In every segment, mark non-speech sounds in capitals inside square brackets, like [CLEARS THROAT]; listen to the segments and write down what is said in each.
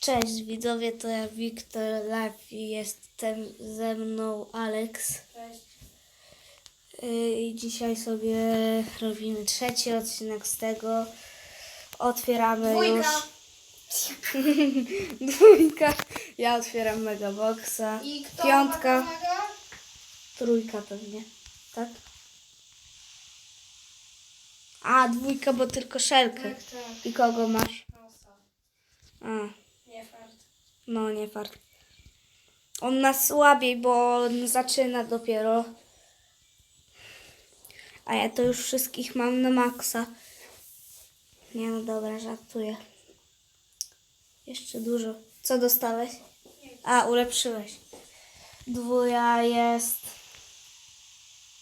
Cześć widzowie, to ja Wiktor Live i jestem ze mną Alex. Cześć. Yy, I dzisiaj sobie robimy trzeci odcinek z tego. Otwieramy Dwójka. już. [LAUGHS] Dwójka. Ja otwieram Megaboxa. I kto Piątka. ma? Trójka pewnie. Tak? A, dwójka, bo tylko szelkę. Tak, tak. I kogo masz? Nosa. A. No, nie fart. On nas słabiej, bo on zaczyna dopiero. A ja to już wszystkich mam na maksa. Nie no dobra, żartuję. Jeszcze dużo. Co dostałeś? A, ulepszyłeś. Dwuja jest.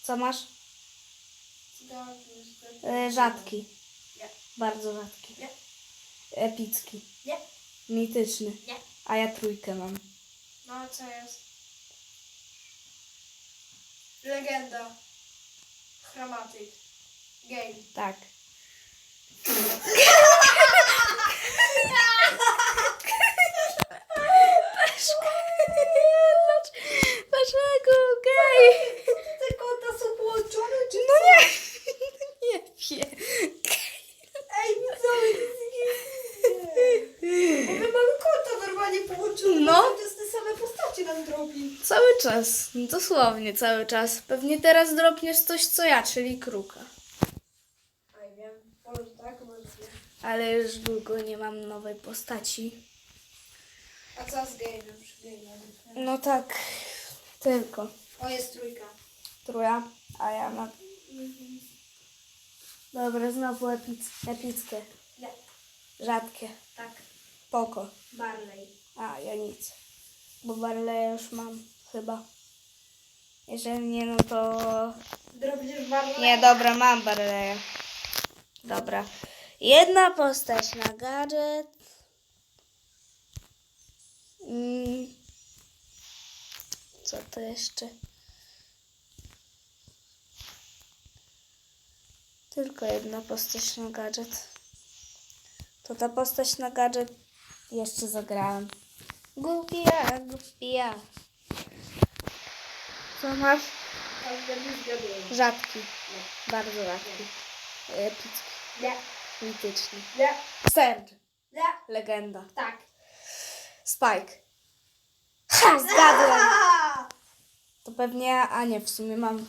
Co masz? E, rzadki. Nie. Bardzo rzadki. Nie. Epicki. Nie. Mityczny. A ja trójkę mam. No a co jest? Legenda. Chromatyk. Game. Tak. Dlaczego gej? Te konta są połączone czy No nie, [LAUGHS] nie wiem. Ej, widzowie, Bo my mamy konta normalnie połączone. No. To jest te same postacie nam drobi. Cały czas, dosłownie cały czas. Pewnie teraz dropniesz coś co ja, czyli kruka. Ej, wiem. Może tak, może nie. Ale już długo nie mam nowej postaci. A co z game'em? Przy game'em. No tak, tylko. O, jest trójka. Truja, a ja mam... Dobra, znowu epic, epickie, Nie. Rzadkie. Tak. Poko. Barley. A, ja nic. Bo Barleya już mam chyba. Jeżeli nie, no to... Drobisz Barley? Nie, dobra, mam Barleya. Dobra. Jedna postać na gadżet. Mm. Co to jeszcze? Tylko jedna postać na gadżet. To ta postać na gadżet jeszcze zagrałem. Głupi ja, głupi ja. Co masz? Rzadki. Bardzo rzadki. Epicki. Nie. Mityczny. Nie. Serge. Nie. Legenda. Tak. Spike. Ha, zgadłem. [LAUGHS] To pewnie ja, a nie, w sumie mam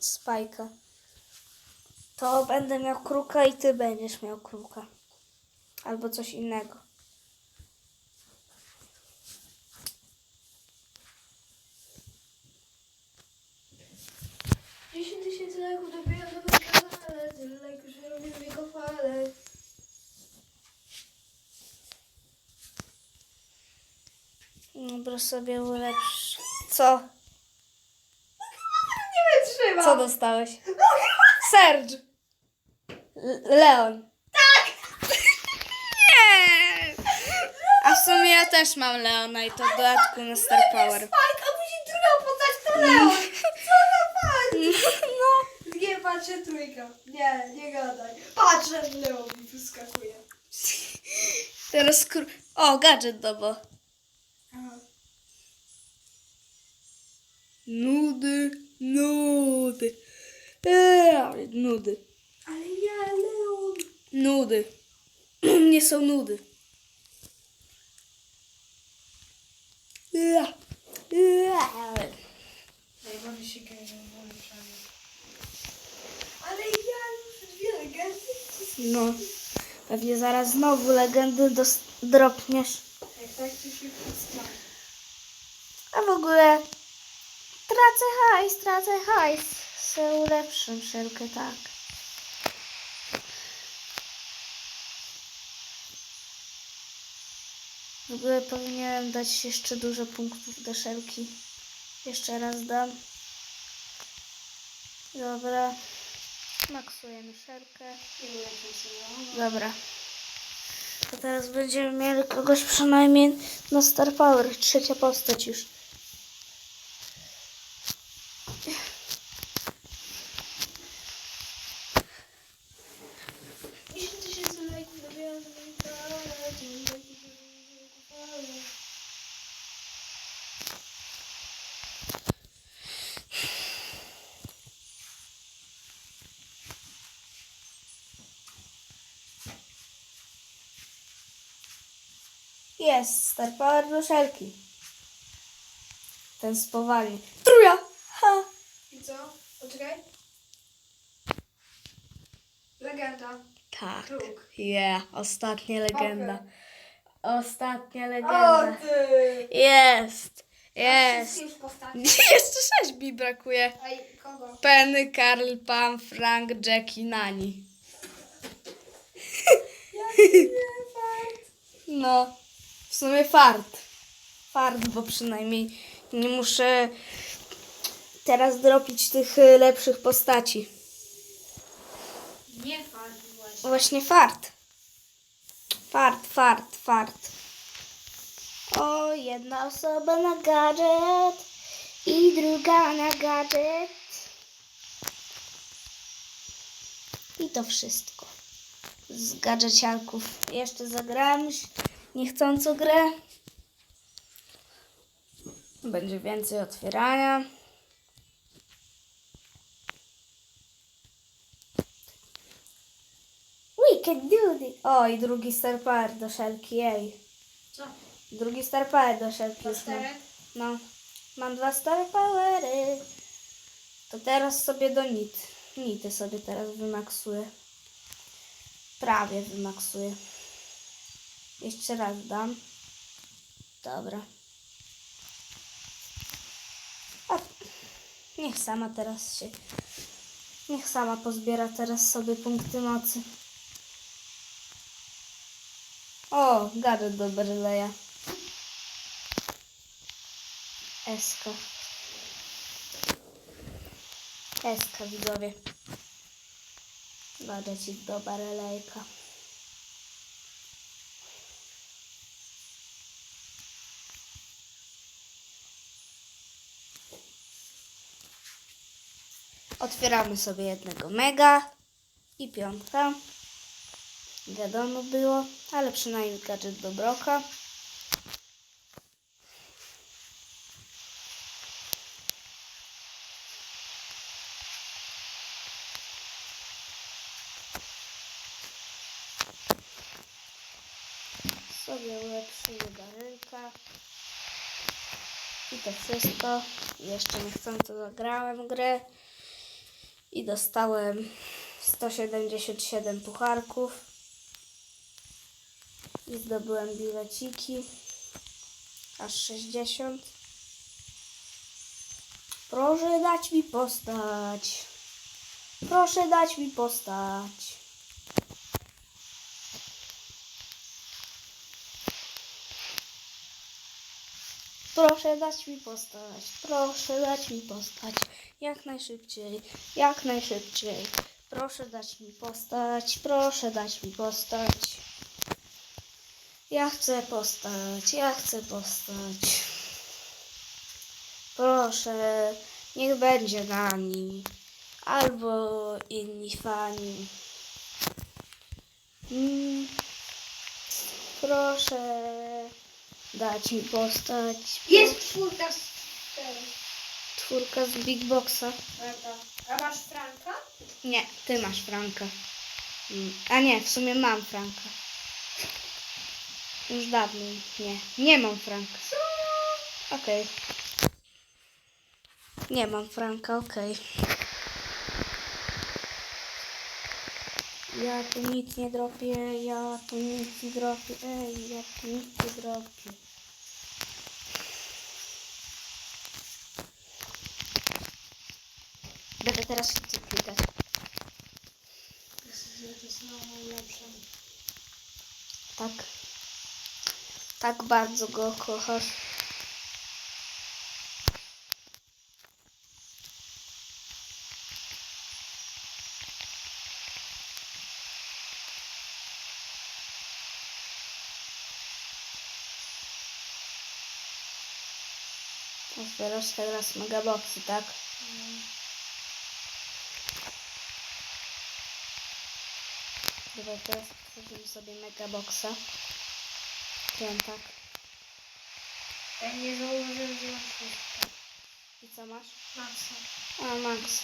Spike'a. To będę miał kruka i ty będziesz miał kruka. Albo coś innego. Dobra, sobie ulepsz. Co? Nie wytrzymam. Co dostałeś? Serge. Leon. Tak! Nie! A w sumie ja też mam Leona i to w dodatku na Star Power. Spike, a później druga postać to Leon. Co za fan? [LAUGHS] No. Nie, patrzę trójka. Nie, nie gadaj. Patrzę, Leon mi wyskakuje. Teraz kru... O, gadżet dobo. Nudy, nudy. Eee, nudy. Ale ja, Leon. Nudy. [CLEARS THROAT] Nie są nudy. Eee, eee. Najbardziej się game'em włączamy. Ale ja już dwie legendy. No. Pewnie zaraz znowu legendy dos- dropniesz. Jak tak, to się wpuszczam. A w ogóle tracę hajs, tracę hajs. Se ulepszą szelkę, tak. W ogóle powinienem dać jeszcze dużo punktów do szelki. Jeszcze raz dam. Dobra. Maksujemy szelkę. Dobra. To teraz będziemy mieli kogoś przynajmniej na Star Power. Trzecia postać już. Jest, Star Power Bruszelki. Ten spowalni. Truja! Ha! I co? Poczekaj. Legenda. Tak. Kruk. Yeah, ostatnia legenda. Okay. Ostatnia legenda. ty! Jest! Jest! Postaci. [LAUGHS] Jeszcze sześć mi brakuje. Ej, kogo? Penny, Karl, Pam, Frank, Jack i Nani. [LAUGHS] No, w sumie fart. Fart, bo przynajmniej nie muszę teraz dropić tych y, lepszych postaci. Nie fart właśnie. Właśnie fart. Fart, fart, fart. O, jedna osoba na gadżet i druga na gadżet. I to wszystko. Z gadżeciarków. Jeszcze zagrałem już grę. Będzie więcej otwierania. Can do this. O, i drugi Star Power do szelki, jej. Co? Drugi Star Power do szelki czterech? No, mam dwa Star Powery. To teraz sobie do nit. Nity sobie teraz wymaksuję. Prawie wymaksuję. Jeszcze raz dam. Dobra. A, niech sama teraz się... Niech sama pozbiera teraz sobie punkty mocy. O, gadżet do Berleja. Eska. Eska, widzowie. Gadżecik do Berlejka. Otwieramy sobie jednego mega i piątka. Wiadomo było, ale przynajmniej gadżet do broka. Sobie ulepszymy barylka. I to wszystko. Jeszcze niechcąco zagrałem grę. I dostałem 177 pucharków. I zdobyłem bileciki. Aż 60. Proszę dać mi postać. Proszę dać mi postać. Proszę dać mi postać. Proszę dać mi postać. Jak najszybciej. Jak najszybciej. Proszę dać mi postać. Proszę dać mi postać. Ja chcę postać. Ja chcę postać. Proszę. Niech będzie nani. Albo inni fani. Mm. Proszę dać mi postać. Jest czwórka z. Czwórka z Big Boxa. A masz Franka? Nie, ty masz Franka. Mm, A nie, w sumie mam Franka. Już dawno. Nie, nie mam Franka. Okej. Nie mam Franka, okej. Ja tu nic nie dropię, ja tu nic nie dropię, ej, ja tu nic nie dropię. Będę teraz szybciej klikać. Tak. Tak bardzo go kochasz. Zbierasz teraz megaboxy, tak? Dobra, teraz otworzymy sobie megaboxa. Wiem tak. Ja nie zauważyłem, że masz szóstkę. I co masz? Maxa. A, Max.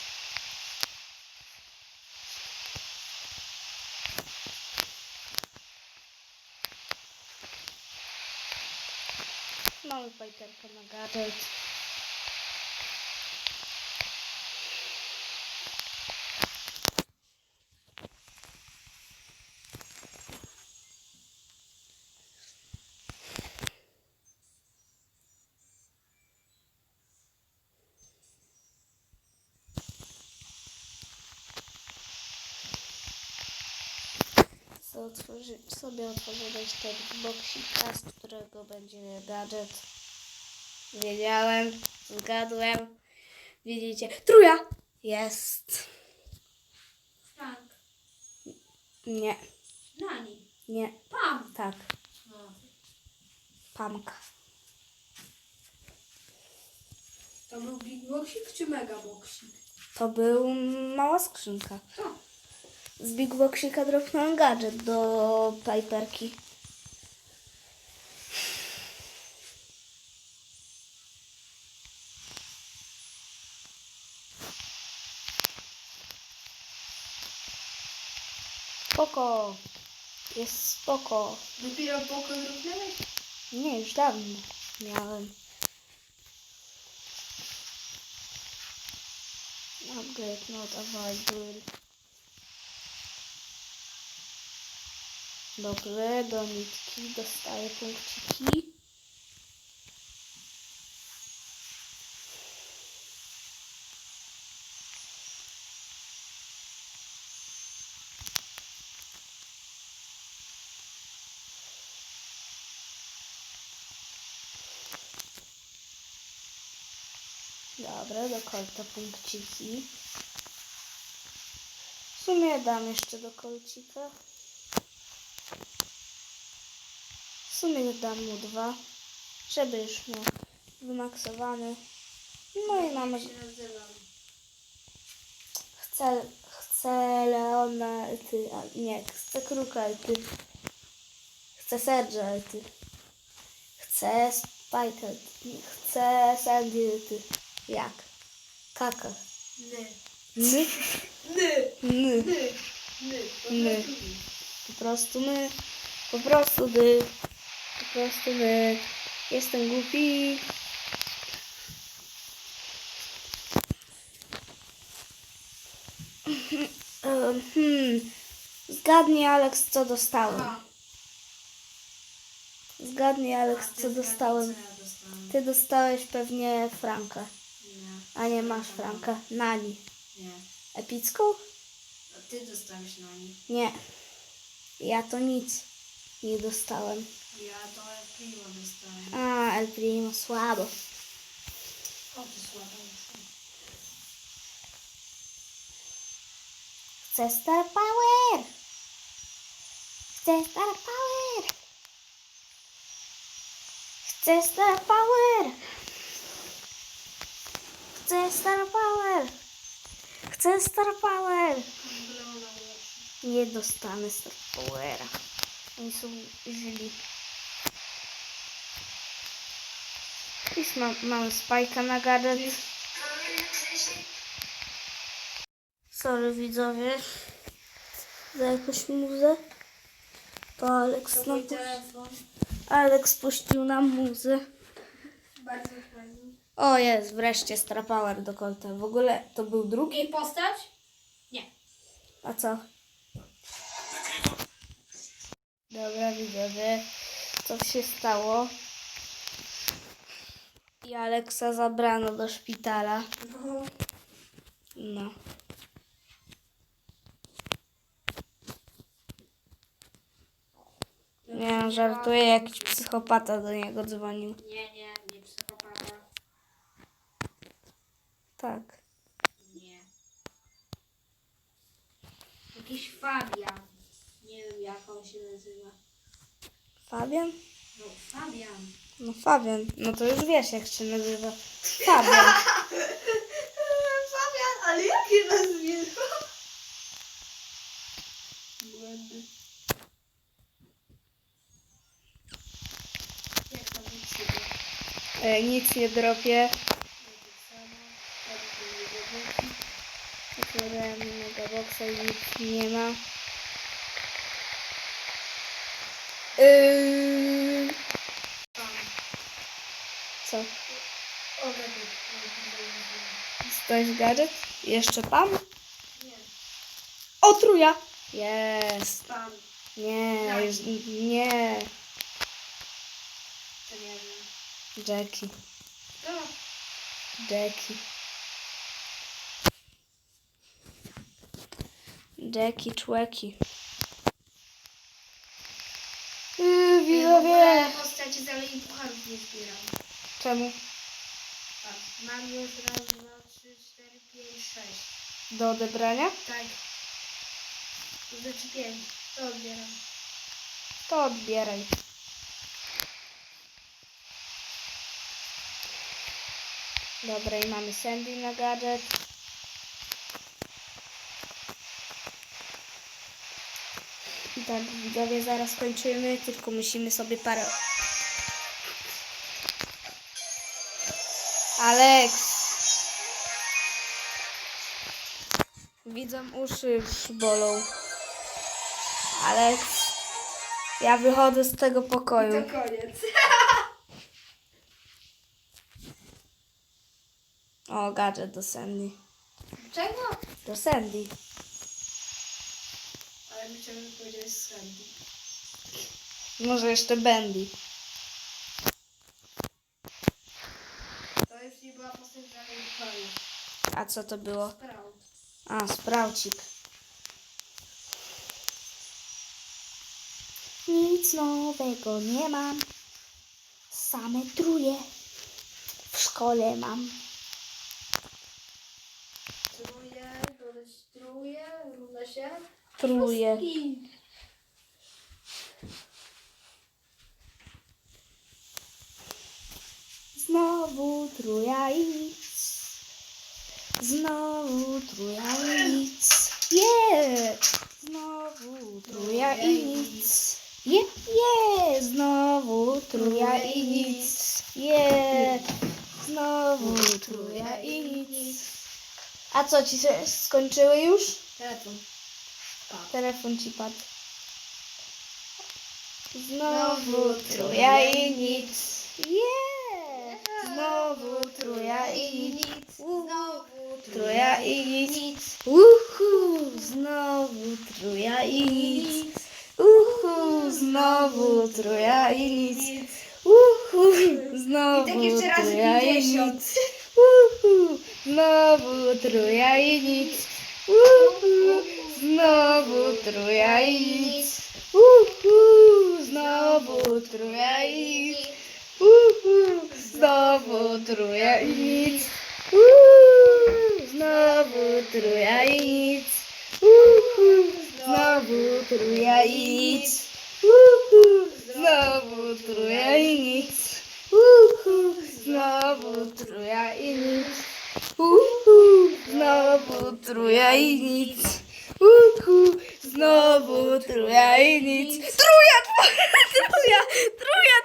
mamy pajterkę na gadżet. So, otworzy, sobie otworzymy jeszcze boksika, z którego będzie gadżet. Wiedziałem, zgadłem. Widzicie, truja! Jest. Frank. Nie, Nani. nie, Pam. tak, No. pamka. To był Big Boxik czy Mega Boxik? To był mała skrzynka. To. Z Big Boxika dropnąłem gadżet do Piperki. Spoko. Jest spoko. Dopiero pokój równałeś? Nie, już dawno miałem. Upgrade not available. Dobrze, do nitki dostaję punkciki. Dobra, do kolta punkciki. W sumie dam jeszcze do kolcika. W sumie dam mu dwa, żeby już miał wymaksowany. No i mamy... Chcę, chcę Leona, ty, a nie, chcę Kruka, ty. Chcę Serge'a, ty. Chcę Spike, ty. Chcę Sandy, ty. Jak? Kaka. Ny. My? My. My. prostu ny. Po prostu my. Po prostu my. Po prostu my. Jestem głupi. Hmm. Zgadnij, Alex, co dostałem. A. Zgadnij, Alex, ty co dostałem. Ty dostałeś pewnie Franka. Nie. A nie masz Franka. Nani. Nie. Epicką? A ty dostałeś na nich. Nie. Ja to nic nie dostałem. Ja to El Primo dostałem. A, El Primo, słabo. O, ty słabo jestem. Chcę Star Power! Chcę Star Power! Chcę Star Power! Chcę Star Power! Chcę Star Power! Nie dostanę Star Powera. Oni są źli. Mam, mamy spajka na gadżet. Sorry widzowie za jakąś muzę. To Alex nam. Alex puścił nam muzę. Bardzo fajny. O jest, wreszcie Power do kolta. W ogóle to był drugi? Drugiej postać? Nie. A co? Dobra widzowie, co się stało? I Aleksa zabrano do szpitala. No. No. Nie, no, żartuję, jakiś psychopata do niego dzwonił. Nie, nie, nie psychopata. Tak. Nie. Jakiś Fabian. Nie wiem jak on się nazywa. Fabian? No Fabian. No Fabian. No to już wiesz jak się nazywa. Fabian. [LAUGHS] Fabian, ale jakie nazwisko? Błędy. Jak nie było? E, nic nie dropię. Otworzyłem megaboxa i nic nie ma. Yy, To jest gadżet? Jeszcze pan? Nie. O, truja! Jest. Pan. Nie, Jackie. już, nie. To nie wiem. Jackie, No. Jackie. Jackie, człeki. Yy, widzowie. postaci dalej pucharów nie zbieram. Czemu? Tak. Mam już raz, dwa, trzy, cztery, pięć, sześć. Do odebrania? Tak. Znaczy pięć. To odbieram. To odbieraj. Dobra, i mamy Sandy na gadżet. I tak, widzowie, zaraz kończymy, tylko musimy sobie parę... Alex! Widzą uszy już bolą. Alex, ja wychodzę z tego pokoju. koniec. O, gadżet do Sandy. Czego? Do Sandy. Ale myślałem, że powiedziałeś Sandy. Może jeszcze Bendy. To już nie była postać pucharów. A co to było? Sprout. A, sprawcik. Nic nowego nie mam. Same truje. W szkole mam. Truje, truje, równa się. Truje. Znowu truja i. Znowu truja i nic. Je! Znowu truja i nic. Je, je! Znowu truja i nic. Je! Znowu truja i nic. A co ci się skończyły już? telefon. Telefon ci padł. Znowu truja i nic. Je! Znowu truja i nic. Znowu Truja i nic. Uhu! Znowu truja i nic. Uhu! Znowu truja i nic. Uhu! Znowu tak truja i 50. nic. Uhu! Znowu truja i nic. Uhu! Znowu truja i nic. Uhu! Znowu truja i nic. Znowu truja nic. Znowu truja nic. Znowu truja nic. Znowu truja nic. Znowu truja nic. Znowu truja i nic. Znowu truja nic. [LAUGHS] Truja, truja, truja, truja,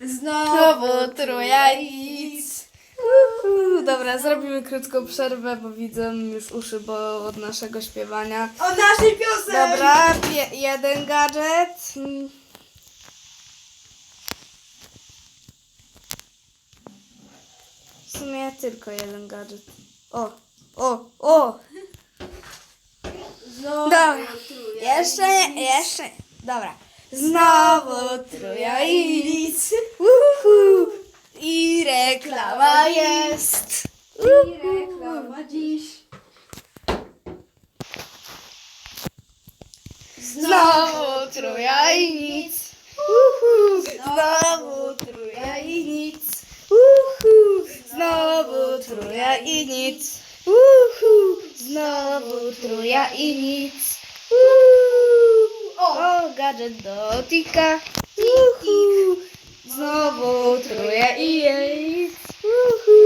Znowu truja i nic. Uhu. Dobra, zrobimy krótką przerwę, bo widzę już uszy bo od naszego śpiewania. O naszej piosence! Dobra, pie- jeden gadżet. Mm. W sumie tylko jeden gadżet. O, o, o! Znowu Dobra, truja. jeszcze, nie, jeszcze. Dobra. Znowu truja i nic. Uhu. I reklama jest. I reklama dziś. Znowu truja i nic. Uhu. Znowu truja i nic. Uhu. Znowu truja i nic. Uhu. Znowu truja i nic. Uhu. O, gadżet dotyka. Uhu. Znowu truja i nic. Uhu.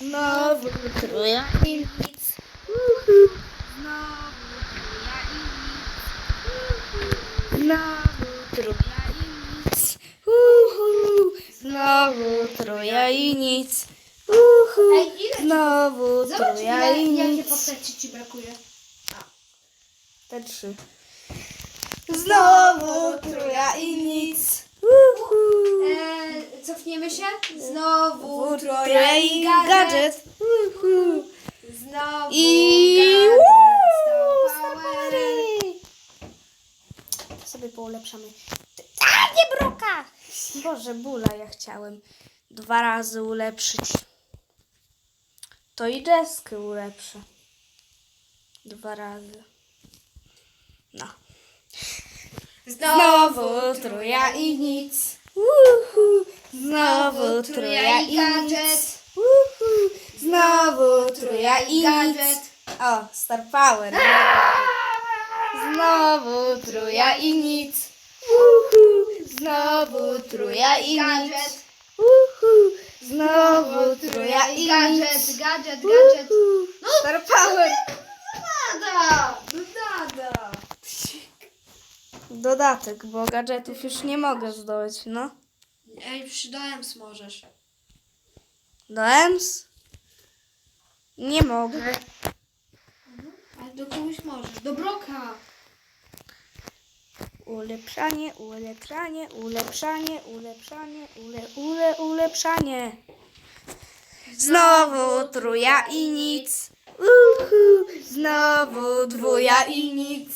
Znowu truja i nic. Uhu. Znowu truja i nic. Znowu truja i nic. Uhu. Znowu truja i nic. Uhu. Ile- Znowu Zobacz, truja ile, i jakie nic. postaci ci brakuje. Te trzy. Znowu truja i nic. Uhu. Eee, cofniemy się. Znowu Troja i gadżet. Uhu. Znowu I gadżet. Star Power. Powery. sobie poulepszamy. A, nie broka! Boże, bula ja chciałem dwa razy ulepszyć. To i deskę ulepszę. Dwa razy. No. Znowu truja i nic. Uhu. Znowu truja i nic. Uhu. Znowu truja i gadżet. O, Star Power. [LAUGHS] Znowu truja i nic. Uhu. Znowu truja i. Gadżet. Uhu. Znowu truja i. Gadżet, gadżet, gadżet. Uhu. Star Power. Nada! Nada! Dodatek, bo gadżetów już nie mogę zdobyć, no. Ej, przydałem możesz. Do EMS? Nie mogę. Ale do kogoś możesz. Do Broka. Ulepszanie, ulepszanie, ulepszanie, ulepszanie, ule, ule, ulepszanie. Znowu truja i nic. Uhu, znowu dwuja i nic.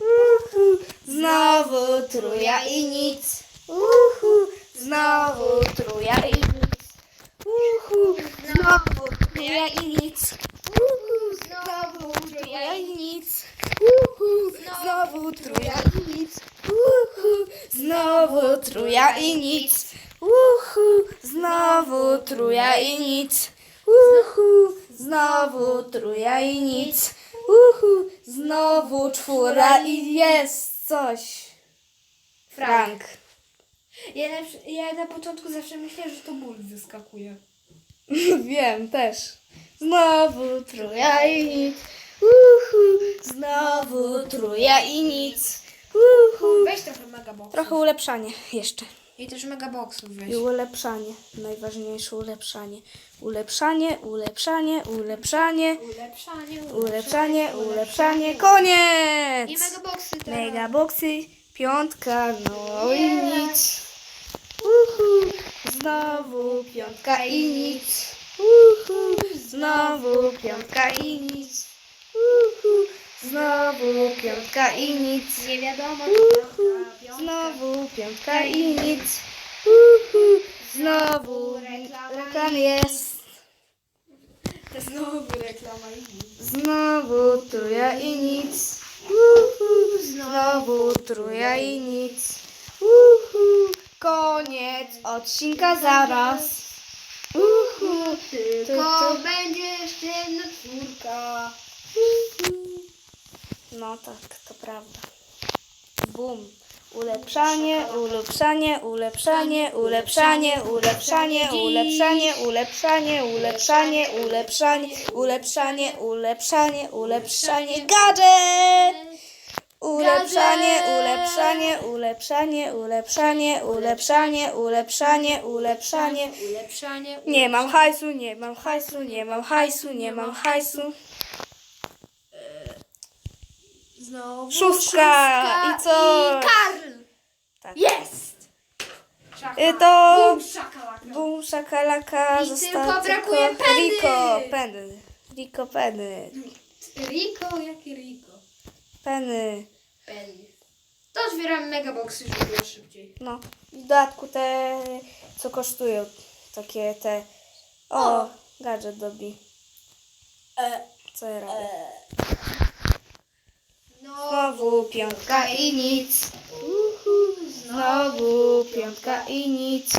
Uhu, znowu truja i nic. Uhu, znowu truja i nic. Uhu, znowu truja i nic. Uhu, znowu truja i nic. Uhu, znowu truja i nic. Uhu, znowu truja i nic. Uhu, znowu truja i nic. Uhu, znowu truja i nic. Uhu, znowu czwóra i jest coś. Frank. Ja na, ja na początku zawsze myślałam, że to ból wyskakuje. [LAUGHS] Wiem też. Znowu truja i nic. Uhu, znowu truja i nic. Uhu. Weź trochę megaboxów. Trochę ulepszanie jeszcze. I też megaboxów weź. I ulepszanie. Najważniejsze ulepszanie. Ulepszanie, ulepszanie, ulepszanie. Ulepszanie, Ulepszanie, ulepszanie. Koniec! I megaboxy teraz. Megaboxy, piątka, no i nic. Uhu, znowu piątka i nic. Uhu, znowu piątka i nic. Znowu piątka i nic. Nie wiadomo, Uhu, znowu piątka i nic. Znowu reklam jest. Znowu reklama i Znowu truja i nic. Znowu truja i nic. Koniec odcinka zaraz. Uhu, Tylko będzie jeszcze jedna czwórka. No tak, to prawda. Bum. Ulepszanie, ulepszanie, ulepszanie, ulepszanie, ulepszanie, ulepszanie, ulepszanie, ulepszanie, ulepszanie, ulepszanie, ulepszanie, ulepszanie, gadżet! Ulepszanie, ulepszanie, ulepszanie, ulepszanie, ulepszanie, ulepszanie, ulepszanie. Ulepszanie. Nie mam hajsu, nie mam hajsu, nie mam hajsu, nie mam hajsu. Znowu Szóstka. I co? I Karl. Tak. Jest. Y, to- Bum, szakalaka. Bum, szakalaka, I został tylko brakuje tylko peny. Rico, peny. Rico, peny. Rico, jaki Rico? Peny. Penny. To otwieram megaboxy, żeby było szybciej. No. W dodatku te, co kosztują. Takie te... O, O. gadżet dobi. E, Co ja robię? no, Znowu piątka i nic. Uhu, znowu piątka i nic.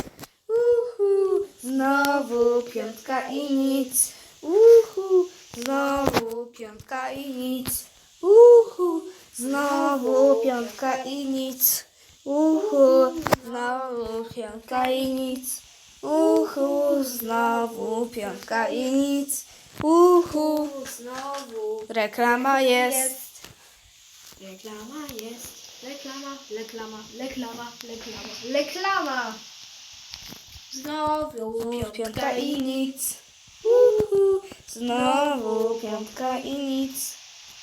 Uhu, znowu piątka i nic. Uhu, znowu piątka i nic. Uhu, znowu piątka i nic. Uhu, znowu piątka i nic. Uhu, znowu piątka i nic. Uhu, znowu. reklama jest. Reklama jest. Reklama, reklama, reklama, reklama, reklama. Znowu Piątka i nic. Uhu, znowu piątka i nic.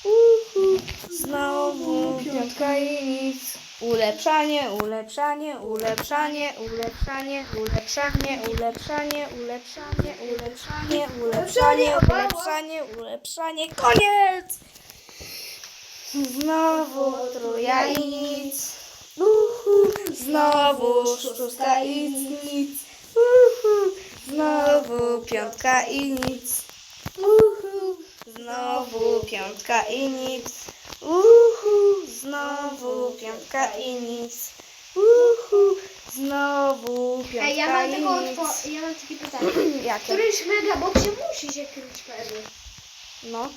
Uhu, znowu piątka i nic. Ulepszanie, ulepszanie, ulepszanie, ulepszanie, ulepszanie, ulepszanie, ulepszanie, ulepszanie, ulepszanie, ulepszanie, ulepszanie, koniec! Znowu truja i nic. Uhu, znowu szóstka i nic. Uhu, znowu piątka i nic. Uhu, znowu piątka i nic. Uhu, znowu piątka i nic. Uhu, znowu piątka Ej, ja mam i taką nic. odpo- ja mam takie pytanie. [CLEARS THROAT] Jakie? W którymś megaboxie musi się kryć pewnie. No.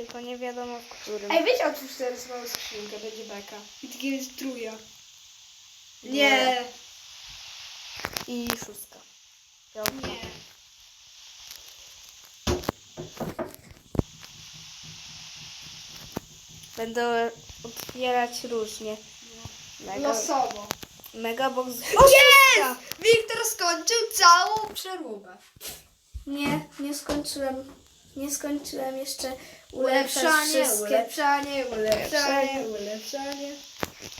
Tylko nie wiadomo w którym. Ej, weź otwórz teraz małą skrzynkę, będzie beka. I takie jest truja. Nie. I szóstka. Piątka. Nie. Będę otwierać różnie. Mega, Losowo. Megabox. Jest! Wiktor skończył całą przeróbę. Nie, nie skończyłem. Nie skończyłem jeszcze ulepszać Ulepszanie, wszystkie. ulepszanie, ulepszanie, Ulepszanie. ulepszanie.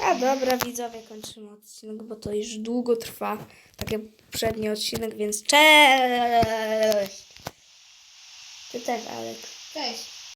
A dobra, widzowie, kończymy odcinek, bo to już długo trwa. Tak jak poprzedni odcinek, więc cześć! Ty też, Alek. Cześć.